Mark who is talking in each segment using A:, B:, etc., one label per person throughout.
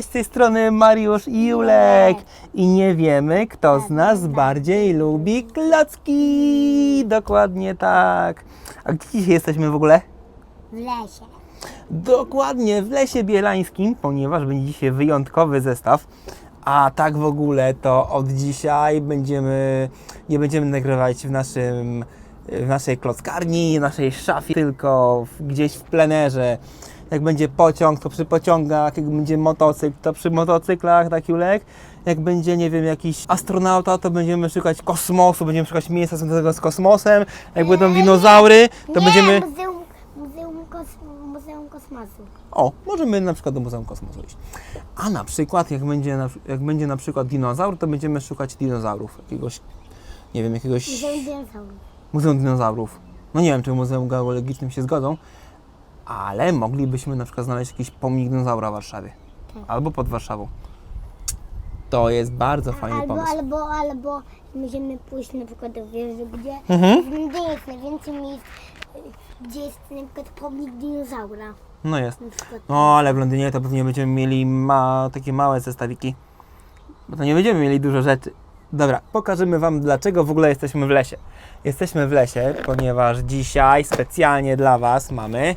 A: Cześć, z tej strony Mariusz i Julek. I nie wiemy, kto z nas bardziej lubi klocki. Dokładnie tak. A gdzie dzisiaj jesteśmy w ogóle?
B: W lesie.
A: Dokładnie w Lesie Bielańskim, ponieważ będzie dzisiaj wyjątkowy zestaw. A tak w ogóle to od dzisiaj będziemy, nie będziemy nagrywać w naszym, w naszej klockarni, naszej szafie, tylko w, gdzieś w plenerze. Jak będzie pociąg, to przy pociągach, jak będzie motocykl, to przy motocyklach, tak Julek? Jak będzie, nie wiem, jakiś astronauta, to będziemy szukać kosmosu, będziemy szukać miejsca związanego z kosmosem. Jak będą dinozaury, to
B: nie,
A: będziemy...
B: Muzeum, muzeum, kos, muzeum Kosmosu.
A: O, możemy na przykład do Muzeum Kosmosu iść. A na przykład, jak będzie na, jak będzie na przykład dinozaur, to będziemy szukać dinozaurów. Jakiegoś, nie wiem, jakiegoś
B: Muzeum Dinozaurów.
A: Muzeum Dinozaurów. No nie wiem, czy w Muzeum Geologicznym się zgodzą, ale moglibyśmy na przykład znaleźć jakiś pomnik dinozaura w Warszawie.
B: Tak.
A: Albo pod Warszawą. To jest bardzo fajny
B: Albo,
A: pomysł.
B: albo, albo możemy pójść na przykład do wieży, gdzie,
A: Mhm.
B: gdzie jest najwięcej miejsc, gdzie jest na przykład pomnik dinozaura.
A: No jest. No, ale w Londynie to pewnie będziemy mieli ma, takie małe zestawiki. Bo to nie będziemy mieli dużo rzeczy. Dobra, pokażemy Wam, dlaczego w ogóle jesteśmy w lesie. Jesteśmy w lesie, ponieważ dzisiaj specjalnie dla Was mamy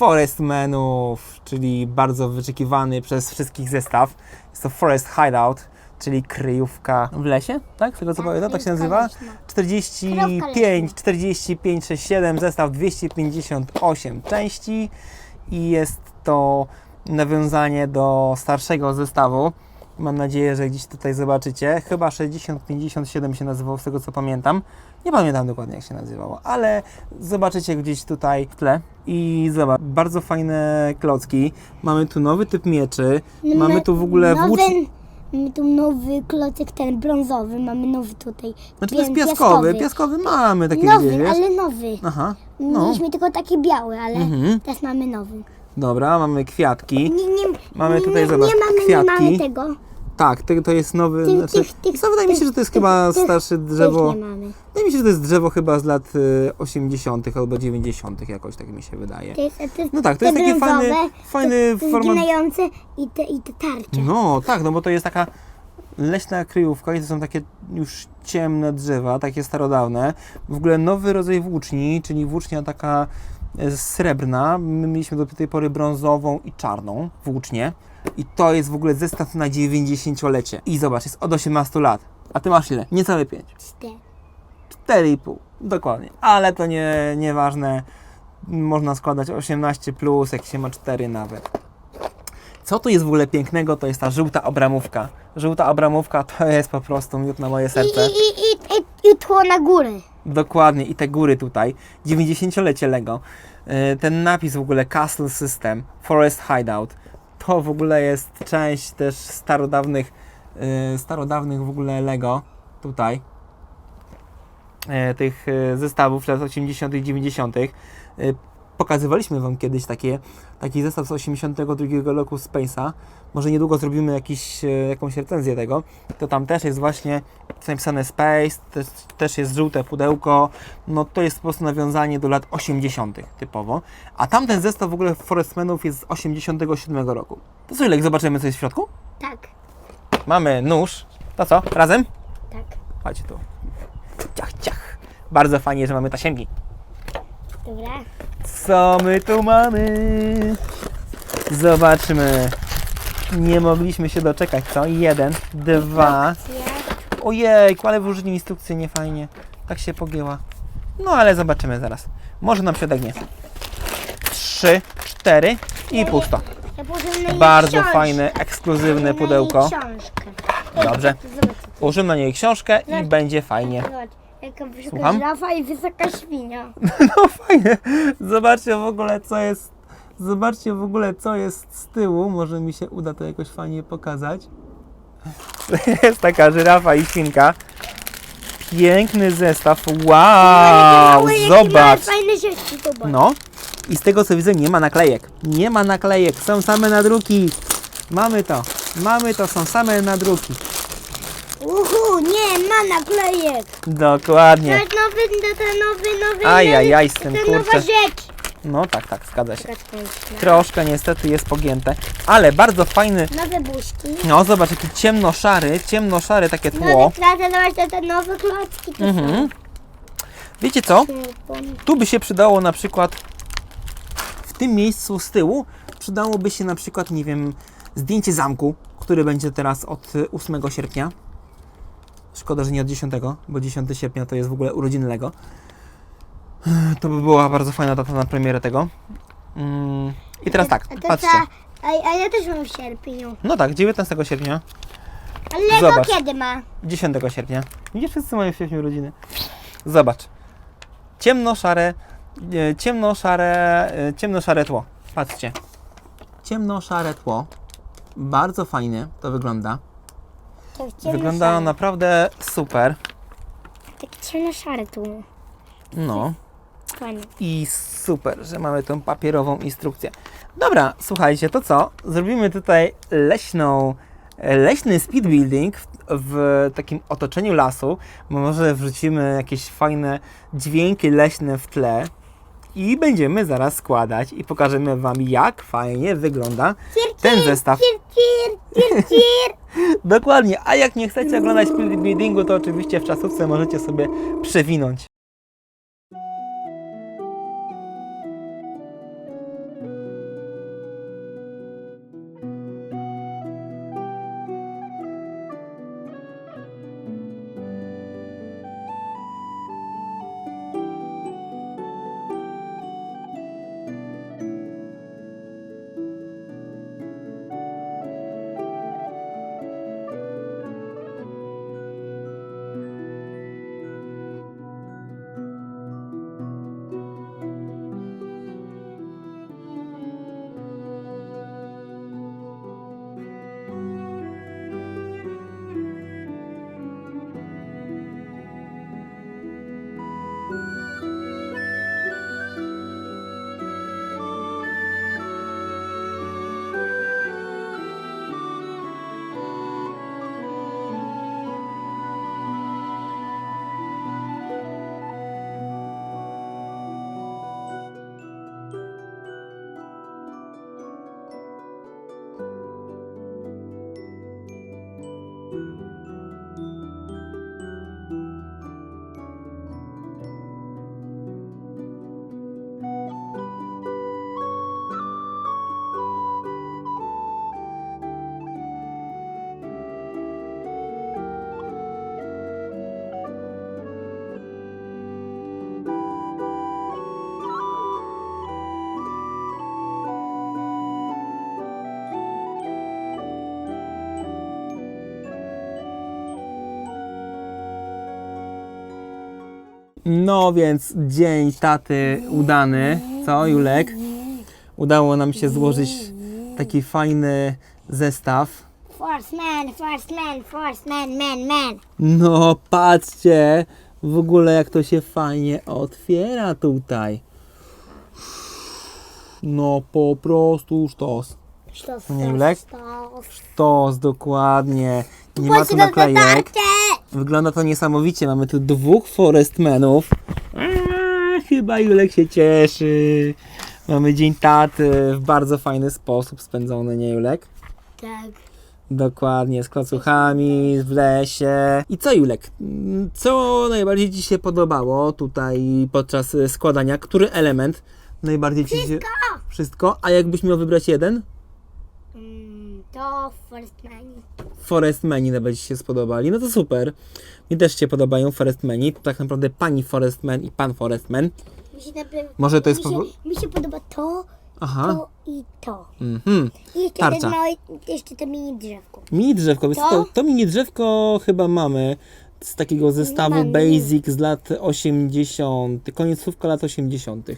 A: Forest Menów, czyli bardzo wyczekiwany przez wszystkich zestaw. Jest to Forest Hideout, czyli kryjówka w lesie, tak? Z tego co
B: Tak,
A: pamiętam, tak się nazywa?
B: leśna.
A: 45, 45, 67, zestaw 258 części i jest to nawiązanie do starszego zestawu. Mam nadzieję, że gdzieś tutaj zobaczycie. Chyba 60, 57 się nazywało, z tego co pamiętam. Nie pamiętam dokładnie jak się nazywało, ale zobaczycie gdzieś tutaj w tle. I zobacz, bardzo fajne klocki. Mamy tu nowy typ mieczy. Mamy tu w ogóle
B: nowy,
A: włócz...
B: Mamy tu nowy klocek, ten brązowy, mamy nowy tutaj.
A: Znaczy to jest
B: pię-
A: piaskowy. Piaskowy mamy taki
B: Nowy,
A: wiesz?
B: ale nowy.
A: Aha, no.
B: Mieliśmy tylko taki biały, ale
A: Mhm.
B: teraz mamy nowy.
A: Dobra, mamy kwiatki.
B: Nie, nie,
A: Mamy tutaj,
B: nie,
A: zobacz,
B: nie mamy,
A: kwiatki.
B: nie mamy tego.
A: Tak, to, to jest nowy.
B: Tych-
A: znaczy,
B: tych- tych-
A: co wydaje mi się, że to jest
B: tych-
A: chyba
B: tych-
A: starsze
B: Tych
A: drzewo.
B: nie mamy.
A: Wydaje mi się, że to jest drzewo chyba z lat y, 80. albo 90. jakoś tak mi się wydaje.
B: To jest, to jest
A: No tak, to jest taki
B: brązowe,
A: fajny, fajny format.
B: zginające i te, i te tarcze.
A: No tak, no bo to jest taka leśna kryjówka i to są takie już ciemne drzewa, takie starodawne. W ogóle nowy rodzaj włóczni, czyli włócznia taka srebrna. My mieliśmy do tej pory brązową i czarną włócznię. I to jest w ogóle zestaw na 90-lecie. I zobacz, jest od 18 lat. A ty masz ile? Niecałe 5.
B: Cztery.
A: 4,5. Dokładnie. Ale to nie, nieważne. Można składać 18 plus, jak się ma 4 nawet. Co tu jest w ogóle pięknego, to jest ta żółta obramówka. Żółta obramówka to jest po prostu miód na moje serce.
B: i, i, i, i, i tło na górę.
A: Dokładnie. I te góry tutaj. 90-lecie Lego. Yy, Ten napis w ogóle Castle System, Forest Hideout. To w ogóle jest część też starodawnych, yy, starodawnych w ogóle Lego. Tutaj. e, tych e, zestawów z lat 80., -tych, 90. Pokazywaliśmy Wam kiedyś takie, taki zestaw z 82 roku Space'a. Może niedługo zrobimy jakiś, e, jakąś recenzję tego. To tam też jest właśnie napisane Space, też, też jest żółte pudełko. No to jest po prostu nawiązanie do lat 80. typowo. A tamten zestaw w ogóle Forestmanów jest z 87 roku. To co, Ilek, zobaczymy co jest w środku?
B: Tak,
A: Mamy nóż. To co, razem?
B: tak.
A: Chodź tu. Ciach, ciach. Bardzo fajnie, że mamy tasiemki.
B: Dobra.
A: Co my tu mamy? Zobaczmy. Nie mogliśmy się doczekać, co? Jeden, dwa. Ojej, ale włożyli instrukcję niefajnie. Tak się pogięła. No ale zobaczymy zaraz. Może nam się odegnie. Trzy, cztery i pusto. Bardzo fajne, ekskluzywne pudełko.
B: książkę.
A: Dobrze. Ułożymy na niej książkę i będzie fajnie.
B: Wysoka
A: Słucham?
B: żyrafa i wysoka świnia.
A: No fajnie. Zobaczcie w ogóle co jest. Zobaczcie w ogóle co jest z tyłu. Może mi się uda to jakoś fajnie pokazać. Jest taka żyrafa i świnka. Piękny zestaw. Wow!
B: Oj, jakie
A: Zobacz.
B: małe, fajne rzeczy, zobacz.
A: No. I z tego co widzę nie ma naklejek. Nie ma naklejek. Są same nadruki. Mamy to. Mamy to. Są same nadruki.
B: Uhu, nie, ma naklejek. To
A: Dokładnie.
B: jest nowy, to, to nowy, nowy,
A: Ajajaj, z
B: to
A: tym
B: jest nowa
A: kurczę.
B: rzecz.
A: No tak, tak, zgadza się. Troszkę niestety jest pogięte, ale bardzo fajny.
B: Nowe buźki.
A: No zobacz, jaki ciemno-szary, ciemno-szary takie tło.
B: Nowe kraty, zobacz, to te nowe klocki to
A: Mhm. Wiecie co?
B: są.
A: Tu by się przydało na przykład w tym miejscu z tyłu przydałoby się na przykład, nie wiem, zdjęcie zamku, który będzie teraz od y, 8 sierpnia. Szkoda, że nie od 10, bo 10 sierpnia to jest w ogóle urodziny Lego. To by była bardzo fajna data na premierę tego. Mm, I teraz tak,
B: to
A: patrzcie.
B: A, a ja też mam w sierpniu.
A: No tak, 19 sierpnia,
B: Ale Lego
A: Zobacz.
B: kiedy ma?
A: 10 sierpnia. Widzisz, wszyscy mają w sierpniu urodziny. Zobacz. Ciemno-szare, e, ciemno-szare, e, ciemno-szare tło. Patrzcie. Ciemno-szare tło. Bardzo fajnie to wygląda.
B: Jest ciemno
A: Wygląda naprawdę super.
B: Taki ciemno szary tu.
A: No.
B: Fajnie.
A: I super, że mamy tą papierową instrukcję. Dobra, słuchajcie, to co? Zrobimy tutaj leśną, leśny speed building w, w takim otoczeniu lasu. Może wrzucimy jakieś fajne dźwięki leśne w tle. I będziemy zaraz składać i pokażemy Wam, jak fajnie wygląda ten zestaw. Dokładnie, a jak nie chcecie oglądać speed buildingu, to oczywiście w czasówce możecie sobie przewinąć. you. No więc dzień taty udany. Co, Julek? Udało nam się złożyć taki fajny zestaw.
B: Force man, force man, force man, man, man.
A: No, patrzcie w ogóle jak to się fajnie otwiera tutaj. No, po prostu sztos.
B: Sztos,
A: Nie, Julek?
B: sztos.
A: Dokładnie. Nie ma tu naklejek. Wygląda to niesamowicie. Mamy tu dwóch forestmenów. Eee, chyba Julek się cieszy. Mamy dzień taty w bardzo fajny sposób spędzony, nie Julek?
B: Tak.
A: Dokładnie, z klocuchami, w lesie. I co Julek? Co najbardziej Ci się podobało tutaj podczas składania? Który element najbardziej Ci się...
B: Wszystko!
A: Wszystko. A jakbyś miał wybrać jeden?
B: To force man.
A: Forest Meni nawet Ci się spodobali. No to super. Mi też się podobają Forest Meni. To tak naprawdę pani Forest Man i pan Forest Man.
B: Mi się, naprawdę,
A: Może to jest...
B: mi, się, mi się podoba to,
A: Aha.
B: to i to.
A: Mhm.
B: I jeszcze
A: Tarcza.
B: ten mały, jeszcze to mini drzewko.
A: Mini drzewko. Wiesz,
B: To?
A: to, to mini drzewko chyba mamy z takiego zestawu
B: mam, nie.
A: Basic z lat 80. Końcówka lat 80.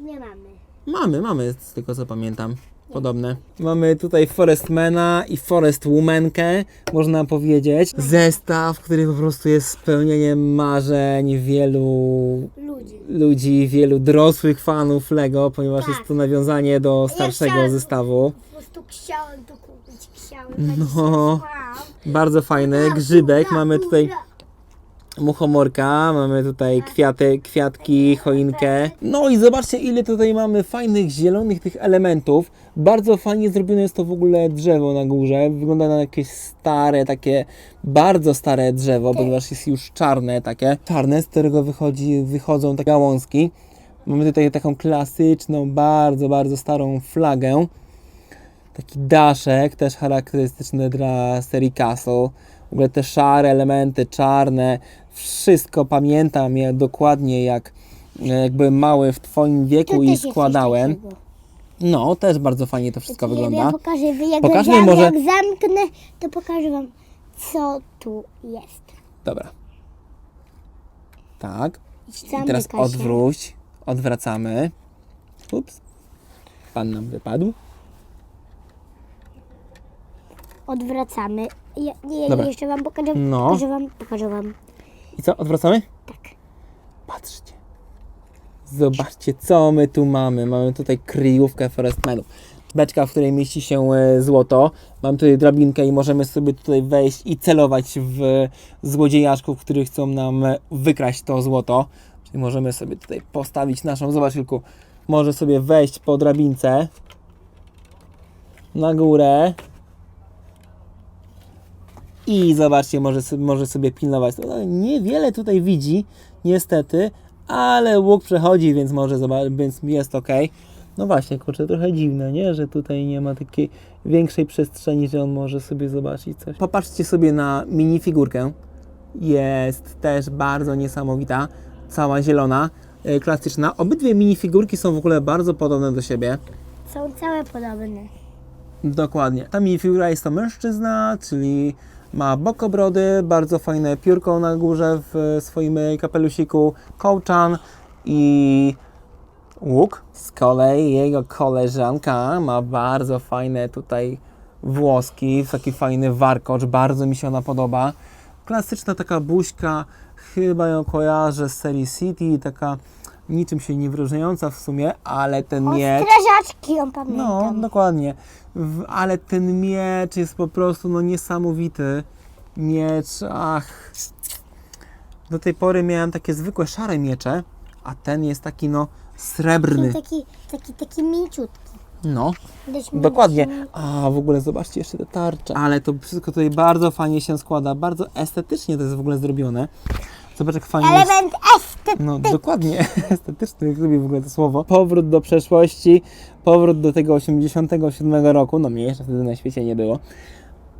B: Nie mamy.
A: Mamy, mamy, z tego co pamiętam. Podobne. Mamy tutaj Forestmana i Forest Womankę, można powiedzieć. Zestaw, który po prostu jest spełnieniem marzeń wielu
B: Ludzi.
A: ludzi, wielu dorosłych fanów Lego, ponieważ
B: Tak.
A: jest to nawiązanie do starszego
B: chciałem-
A: zestawu.
B: Po prostu chciałem to kupić, chciałem.
A: No. Bardzo fajny. Grzybek. Mamy tutaj muchomorka, mamy tutaj kwiaty, kwiatki, choinkę. No i zobaczcie ile tutaj mamy fajnych zielonych tych elementów. Bardzo fajnie zrobione jest to w ogóle drzewo na górze. Wygląda na jakieś stare, takie bardzo stare drzewo, ponieważ jest już czarne takie. Czarne, z którego wychodzi, wychodzą takie gałązki. Mamy tutaj taką klasyczną, bardzo, bardzo starą flagę. Taki daszek, też charakterystyczny dla serii Castle. W ogóle te szare elementy, czarne, wszystko pamiętam je dokładnie jak jak byłem mały w Twoim wieku i składałem. No, też bardzo fajnie to wszystko
B: Ja
A: wygląda.
B: pokażę, wy jak,
A: Pokaż mi
B: jak,
A: może-
B: jak zamknę, to pokażę wam, co tu jest.
A: Dobra. Tak. I teraz odwróć. Odwracamy. Ups. Pan nam wypadł.
B: Odwracamy. Ja, nie,
A: Dobra.
B: jeszcze wam pokażę,
A: No.
B: pokażę wam, pokażę wam.
A: I co? Odwracamy?
B: Tak.
A: Patrzcie. Zobaczcie, co my tu mamy. Mamy tutaj kryjówkę Forestmanów. Beczka, w której mieści się e, złoto. Mam tutaj drabinkę i możemy sobie tutaj wejść i celować w złodziejaszków, którzy chcą nam e, wykraść to złoto. Czyli możemy sobie tutaj postawić naszą, zobacz Wilku, może sobie wejść po drabince na górę i zobaczcie, może, sobie- może sobie pilnować. No, niewiele tutaj widzi, niestety, ale łuk przechodzi, więc może więc jest ok. No właśnie, kurczę, trochę dziwne, nie? Że tutaj nie ma takiej większej przestrzeni, że on może sobie zobaczyć coś. Popatrzcie sobie na minifigurkę. Jest też bardzo niesamowita, cała zielona, e, klasyczna. Obydwie minifigurki są w ogóle bardzo podobne do siebie.
B: Są całe podobne.
A: Dokładnie. Ta minifigura jest to mężczyzna, czyli ma bokobrody, bardzo fajne piórko na górze w swoim kapelusiku, kołczan i łuk. Z kolei jego koleżanka ma bardzo fajne tutaj włoski, taki fajny warkocz, bardzo mi się ona podoba. Klasyczna taka buźka, chyba ją kojarzę z serii City, taka niczym się nie wyróżniająca w sumie, ale ten
B: O,
A: miecz...
B: strażaczki, on
A: No,
B: pamiętam.
A: dokładnie. W, ale ten miecz jest po prostu no, niesamowity. Miecz, ach. Do tej pory miałem takie zwykłe szare miecze, a ten jest taki no srebrny.
B: Taki, taki, taki mięciutki.
A: No, dokładnie. A, w ogóle zobaczcie jeszcze te tarcze. Ale to wszystko tutaj bardzo fajnie się składa, bardzo estetycznie to jest w ogóle zrobione. Zobacz jak fajnie jest.
B: Element estet.
A: No dokładnie, estetyczny, jak lubię w ogóle to słowo. Powrót do przeszłości, powrót do tego 87 roku, no mnie jeszcze wtedy na świecie nie było.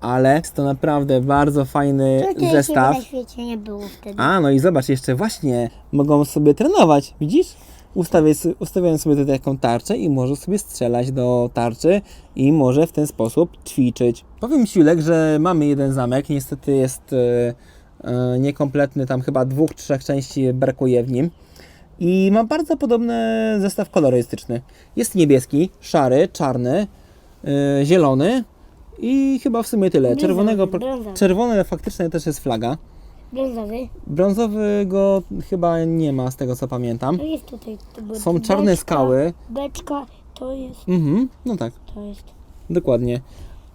A: Ale jest to naprawdę bardzo fajny
B: Tutaj
A: zestaw.
B: na świecie nie było wtedy.
A: A, no i zobacz, jeszcze właśnie mogą sobie trenować, widzisz? Ustawiaj, s- ustawiają sobie tutaj taką tarczę i może sobie strzelać do tarczy i może w ten sposób ćwiczyć. Powiem Ci, Julek, że mamy jeden zamek, niestety jest e, niekompletny, tam chyba dwóch, trzech części brakuje w nim. I ma bardzo podobny zestaw kolorystyczny. Jest niebieski, szary, czarny, e, zielony i chyba w sumie tyle.
B: Brązowy,
A: Czerwonego,
B: brązowy.
A: czerwone faktycznie też jest flaga.
B: Brązowy.
A: Brązowego chyba nie ma, z tego co pamiętam.
B: To jest tutaj. To
A: Są czarne
B: beczka,
A: skały.
B: Beczka, to jest,
A: Mhm, no tak,
B: to jest,
A: dokładnie.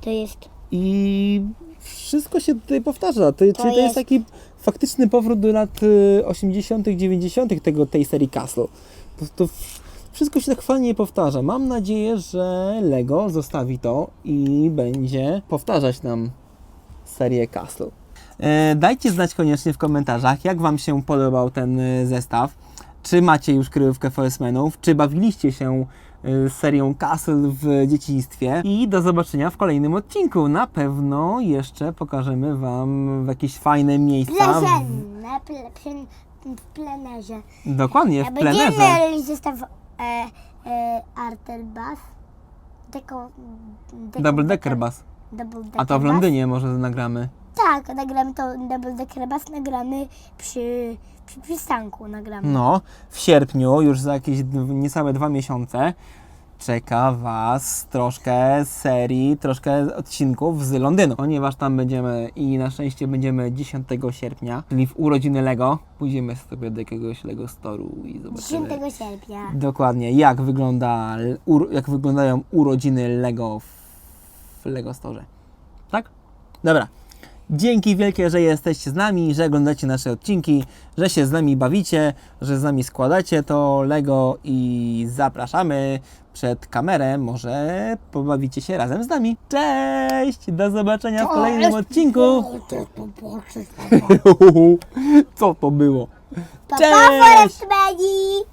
B: to jest.
A: I wszystko się tutaj powtarza. To, czyli to jest taki faktyczny powrót do lat y, 80., 90. Tego, tej serii Castle. To, to wszystko się tak fajnie powtarza. Mam nadzieję, że Lego zostawi to i będzie powtarzać nam serię Castle. E, Dajcie znać koniecznie w komentarzach, jak Wam się podobał ten e, zestaw. Czy macie już kryjówkę Forestmanów, czy bawiliście się serią Castle w dzieciństwie. I do zobaczenia w kolejnym odcinku. Na pewno jeszcze pokażemy Wam w jakieś fajne miejsca. W,
B: Plezenne, ple, w plenerze.
A: dokładnie, w
B: będziemy
A: plenerze.
B: mieli zestaw e, e, Artelbus. Deko, deko,
A: Double Decker Bus.
B: Double
A: A to w. Londynie może nagramy.
B: Tak, nagramy to Double Decker Bus, nagramy przy, przy przystanku, nagramy.
A: No, w sierpniu, już za jakieś d- niecałe dwa miesiące, czeka Was troszkę serii, troszkę odcinków z Londynu, ponieważ tam będziemy i na szczęście będziemy 10 sierpnia, czyli w urodziny Lego. Pójdziemy sobie do jakiegoś Lego Storu i zobaczymy
B: 10 sierpnia.
A: dokładnie jak wygląda, ur, jak wyglądają urodziny Lego w Lego Store. Tak? Dobra. Dzięki wielkie, że jesteście z nami, że oglądacie nasze odcinki, że się z nami bawicie, że z nami składacie to Lego i zapraszamy przed kamerę. Może pobawicie się razem z nami. Cześć! Do zobaczenia w kolejnym odcinku. Co to było? Cześć!
B: Mani!